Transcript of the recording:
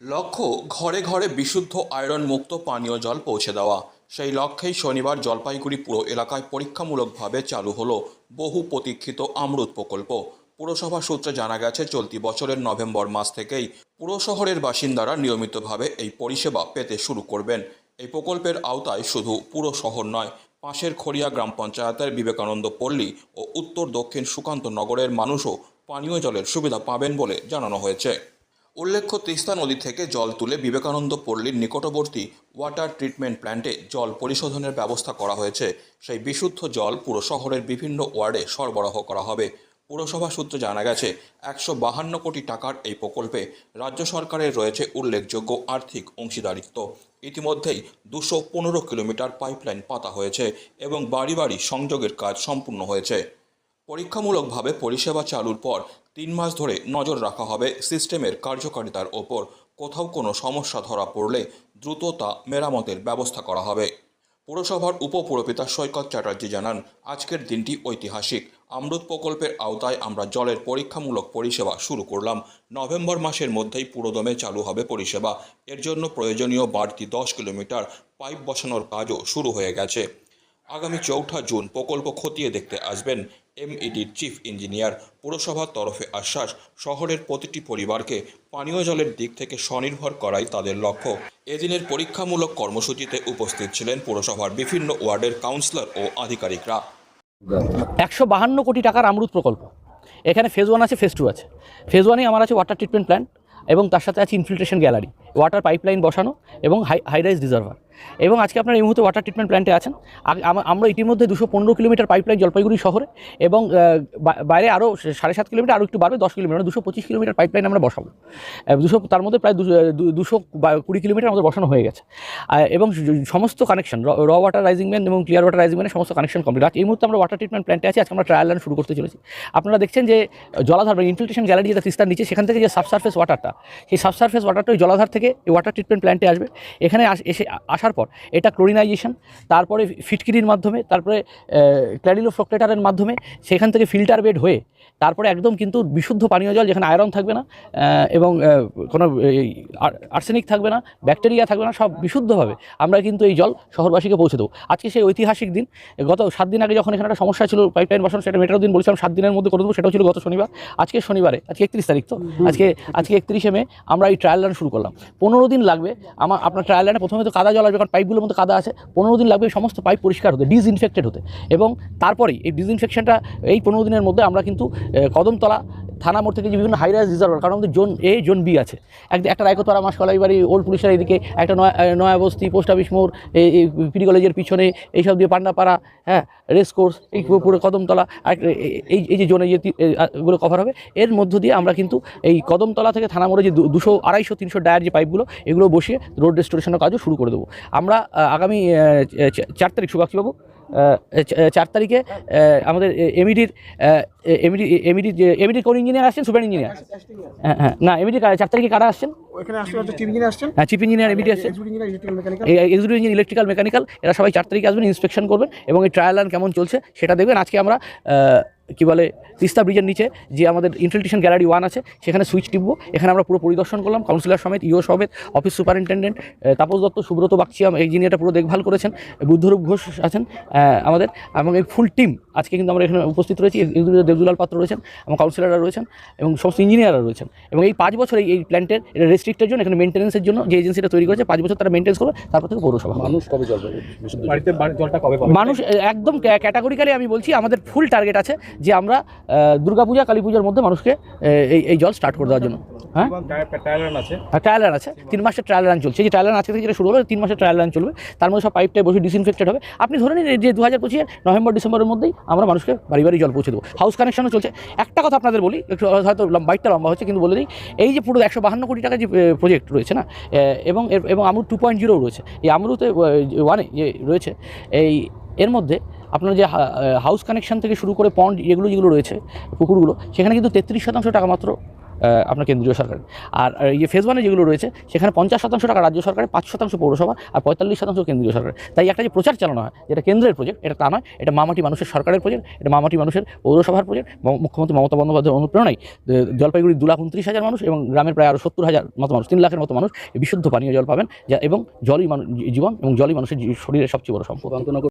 লক্ষ্য, ঘরে ঘরে বিশুদ্ধ আয়রন মুক্ত পানীয় জল পৌঁছে দেওয়া। সেই লক্ষ্যেই শনিবার জলপাইগুড়ি পুরো এলাকায় পরীক্ষামূলকভাবে চালু হলো বহু প্রতীক্ষিত আমরুত প্রকল্প। পুরসভা সূত্রে জানা গেছে, চলতি বছরের নভেম্বর মাস থেকেই পুরো শহরের বাসিন্দারা নিয়মিতভাবে এই পরিষেবা পেতে শুরু করবেন। এই প্রকল্পের আওতায় শুধু পুরো শহর নয়, পাশের খড়িয়া গ্রাম পঞ্চায়েতের বিবেকানন্দ পল্লী ও উত্তর দক্ষিণ সুকান্ত নগরের মানুষও পানীয় জলের সুবিধা পাবেন বলে জানানো হয়েছে। উল্লেখ্য, তিস্তা নদী থেকে জল তুলে বিবেকানন্দ পল্লীর নিকটবর্তী ওয়াটার ট্রিটমেন্ট প্ল্যান্টে জল পরিশোধনের ব্যবস্থা করা হয়েছে। সেই বিশুদ্ধ জল পুরো শহরের বিভিন্ন ওয়ার্ডে সরবরাহ করা হবে। পুরসভা সূত্রে জানা গেছে, একশো বাহান্ন কোটি টাকার এই প্রকল্পে রাজ্য সরকারের রয়েছে উল্লেখযোগ্য আর্থিক অংশীদারিত্ব। ইতিমধ্যেই দুশো পনেরো কিলোমিটার পাইপলাইন পাতা হয়েছে এবং বাড়ি বাড়ি সংযোগের কাজ সম্পূর্ণ হয়েছে। পরীক্ষামূলকভাবে পরিষেবা চালুর পর তিন মাস ধরে নজর রাখা হবে সিস্টেমের কার্যকারিতার ওপর। কোথাও কোনো সমস্যা ধরা পড়লে দ্রুত তা মেরামতের ব্যবস্থা করা হবে। পুরসভার উপপুরপিতা সৈকত চ্যাটার্জি জানান, আজকের দিনটি ঐতিহাসিক। আমরুত প্রকল্পের আওতায় আমরা জলের পরীক্ষামূলক পরিষেবা শুরু করলাম। নভেম্বর মাসের মধ্যেই পুরোদমে চালু হবে পরিষেবা। এর জন্য প্রয়োজনীয় বাড়তি দশ কিলোমিটার পাইপ বসানোর কাজও শুরু হয়ে গেছে। আগামী চৌঠা জুন প্রকল্প খতিয়ে দেখতে আসবেন এমইডির চিফ ইঞ্জিনিয়ার পুরসভার তরফে আশ্বাস, শহরের প্রতিটি পরিবারকে পানীয় জলের দিক থেকে স্বনির্ভর করাই তাদের লক্ষ্য। এদিনের পরীক্ষামূলক কর্মসূচিতে উপস্থিত ছিলেন পুরসভার বিভিন্ন ওয়ার্ডের কাউন্সিলর ও আধিকারিকরা। একশো বাহান্ন কোটি টাকার আমরুত প্রকল্প। এখানে ফেজ ওয়ান আছে ফেজ টু আছে। ফেজ ওয়ানে আমার আছে ওয়াটার ট্রিটমেন্ট প্ল্যান্ট এবং তার সাথে আছে ইনফিল্ট্রেশন গ্যালারি ওয়াটার পাইপলাইন বসানো এবং হাই হাইরাইজ রিজার্ভার এবং আজকে আপনার এই মুহূর্তে ওয়াটার ট্রিটমেন্ট প্ল্যান্টে আছেন। আমরা ইতিমধ্যে দুশো পনেরো কিলোমিটার পাইপলাইন জলপাইগুড়ি শহরে এবং বাইরে আরও সাড়ে সাত কিলোমিটার আরও একটু বাড়বে, দশ কিলোমিটার মানে দুশো পঁচিশ কিলোমিটার পাইপলাইন আমরা বসাবো। দুশো, তার মধ্যে প্রায় দুশো- কুড়ি কিলোমিটার আমাদের বসানো হয়ে গেছে। এবং সমস্ত কানেকশন র ওয়াটার রাইজিং ম্যান এবং ক্লিয়ার ওয়াটার রাইজিং ম্যানের সমস্ত কানেকশন কমপ্লিট আজ এই মুহূর্তে আমরা ওয়াটার ট্রিটমেন্ট প্ল্যান্টে আছি, আজকে আমরা ট্রায়াল রান শুরু করতে চলেছি। আপনারা দেখছেন যে জলাধার বা ইনফিল্ট্রেশন গ্যালারি যেটা তিস্তার নিচে, সেখান থেকে যে সাবসারফেস ওয়াটারটা সেই সাবসারফেস ওয়াটারটা ওই জলাধার থেকে এই ওয়াটার ট্রিটমেন্ট প্ল্যান্টে আসবে। এখানে আস- এসে আসার পর এটা ক্লোরিনাইজেশন তারপরে ফিটকিরির মাধ্যমে তারপরে ক্ল্যাডিলো ফ্রকটেটারের মাধ্যমে সেখান থেকে ফিল্টার বেড হয়ে তারপরে একদম কিন্তু বিশুদ্ধ পানীয় জল যেখানে আয়রন থাকবে না এবং কোনো আর্সেনিক থাকবে না ব্যাকটেরিয়া থাকবে না সব বিশুদ্ধভাবে আমরা কিন্তু এই জল শহরবাসীকে পৌঁছে দেবো। আজকে সেই ঐতিহাসিক দিন গত সাত দিন আগে যখন এখানে একটা সমস্যা ছিল পাইপলাইন বসানো সেটা মেটার দিন বলেছিলাম সাত দিনের মধ্যে করে দেবো সেটাও ছিল গত শনিবার। আজকে শনিবারে আজকে একত্রিশ তারিখ তো আজকে আজকে একত্রিশে মে আমরা এই ট্রায়াল রান শুরু করলাম। পনেরো দিন লাগবে আমার আপনার ট্রায়াল রানে প্রথমে তো কাদা জল আসবে কারণ পাইপগুলোর মধ্যে কাদা আছে, পনেরো দিন লাগবে সমস্ত পাইপ পরিষ্কার হতে ডিসইনফেক্টেড হতে। এবং তারপরেই এই ডিসইনফেকশনটা এই পনেরো দিনের মধ্যে আমরা কিন্তু কদমতলা থানা মোড় থেকে যে বিভিন্ন হাইরাইজ রিজার্ভার কারণ আমাদের জোন এ জোন বি আছে। এক একটা রায়কোতলা মাসকলাই বাড়ি ওল্ড পুলিশের এদিকে একটা নয়া নয়াবস্তি পোস্ট অফিস মোড় এই পিডি কলেজের পিছনে এইসব দিয়ে পান্ডাপাড়া হ্যাঁ রেস কোর্স এই পুরো- কদমতলা এই এই যে জোনে যে তি- এ, আ, গুলো কভার হবে এর মধ্য দিয়ে আমরা কিন্তু এই কদমতলা থেকে থানা মোড়ে যে দুশো আড়াইশো তিনশো ডায়ার যে পাইপগুলো এগুলো বসিয়ে রোড রেস্টোরেশনের কাজও শুরু করে দেবো। আমরা আগামী চার তারিখ সুভাষবাবু চার তারিখে আমাদের এমইডির এমিডি এমিডি এমিডি কোন ইঞ্জিনিয়ার আসছেন? Super engineer? হ্যাঁ হ্যাঁ না এমিডি চার তারিখে কারা আসছেন? হ্যাঁ চিফ ইঞ্জিনিয়ার এমিডি আসছেন এক্সিকিউটিভ ইঞ্জিনিয়ার ইলেকট্রিক্যাল মেকানিক্যাল এরা সবাই চার তারিখে আসবেন ইন্সপেকশন করবেন এবং এই ট্রায়াল রান কেমন চলছে সেটা দেখবেন। আজকে আমরা কি বলে তিস্তা ব্রিজের নিচে যে আমাদের ইনফিল্ট্রেশন গ্যালারি ওয়ান আছে সেখানে সুইচ টিপবো। এখানে আমরা পুরো পরিদর্শন করলাম কাউন্সিলর সমেত ইও সমেত অফিস সুপারিনটেন্ডেন্ট তাপস দত্ত সুব্রত বাগচিয়াম ইঞ্জিনিয়ারটা পুরো দেখভাল করেছেন বুদ্ধরূপ ঘোষ আছেন আমাদের এবং এই ফুল টিম আজকে কিন্তু আমরা এখানে উপস্থিত রয়েছি দেবদুলাল পাত্র রয়েছেন এবং কাউন্সিলররা রয়েছেন এবং সমস্ত ইঞ্জিনিয়াররা রয়েছেন। এবং এই পাঁচ বছর এই এই প্ল্যান্টের এটা রেস্ট্রিক্টের জন্য এখানে মেনটেন্সের জন্য যে এজেন্সিটা তৈরি করেছে পাঁচ বছর তারা মেনটেন্স করবে তারপর থেকে পৌরসভা মানুষ কবে জল বাড়িতে জলটা কবে মানুষ একদম ক্যাটাগরিক্যালি আমি বলছি আমাদের ফুল টার্গেট আছে যে আমরা দুর্গাপূজা কালী পূজার মধ্যে মানুষকে এই এই জল স্টার্ট করে দেওয়ার জন্য। হ্যাঁ? ট্রায়াল রান আছে। ট্রায়াল রান আছে। তিন মাসের ট্রায়াল রান চলছে। এই যে ট্রায়াল রান আজকে থেকে যেটা শুরু হলো তিন মাসের ট্রায়াল রান চলবে। তার মধ্যে সব পাইপটাই বসে ডিসইনফেক্টেড হবে। আপনি ধরে নিন এই যে দু হাজার পঁচিশে নভেম্বর ডিসেম্বরের মধ্যেই আমরা মানুষকে বাড়ি বাড়ি জল পৌঁছে দেবো। হাউস কানেকশনও চলছে। একটা কথা আপনাদের বলি একটু হয়তো বাইকটা লম্বা হচ্ছে কিন্তু বলে দিই এই যে পুরো একশো বাহান্ন কোটি টাকা যে প্রজেক্ট রয়েছে না এবং এবং আমরুত টু পয়েন্ট জিরো রয়েছে। এই আমরুতে ওয়ানে যে রয়েছে এই এর মধ্যে আপনার যে হাউস কানেকশন থেকে শুরু করে পন্ড এগুলো যেগুলো রয়েছে, পুকুরগুলো, সেখানে কিন্তু তেত্রিশ শতাংশ টাকা মাত্র আপনার কেন্দ্রীয় সরকারের। আর ইয়ে ফেজ ওয়ানে যেগুলো রয়েছে, সেখানে পঞ্চাশ শতাংশ টাকা রাজ্য সরকারের, পাঁচ শতাংশ পৌরসভা আর পঁয়তাল্লিশ শতাংশ কেন্দ্রীয় সরকার তাই একটা যে প্রচার চালানো হয়, যেটা কেন্দ্রের প্রজেক্ট এটা তা নয়, এটা মামাটি মানুষের সরকারের প্রজেক্ট এটা মামাটি মানুষের পৌরসভার প্রজেক্ট মুখ্যমন্ত্রী মমতা বন্দ্যোপাধ্যায়ের অনুপ্রেরণায় জলপাইগুড়ি দু লাখ উনত্রিশ হাজার মানুষ এবং গ্রামের প্রায় আরও সত্তর হাজার মতো মানুষ, তিন লাখের মতো মানুষ বিশুদ্ধ পানীয় জল পাবেন এবং জলই মানুষ জীবন এবং জলই মানুষের শরীরের সবচেয়ে বড় সম্পদ।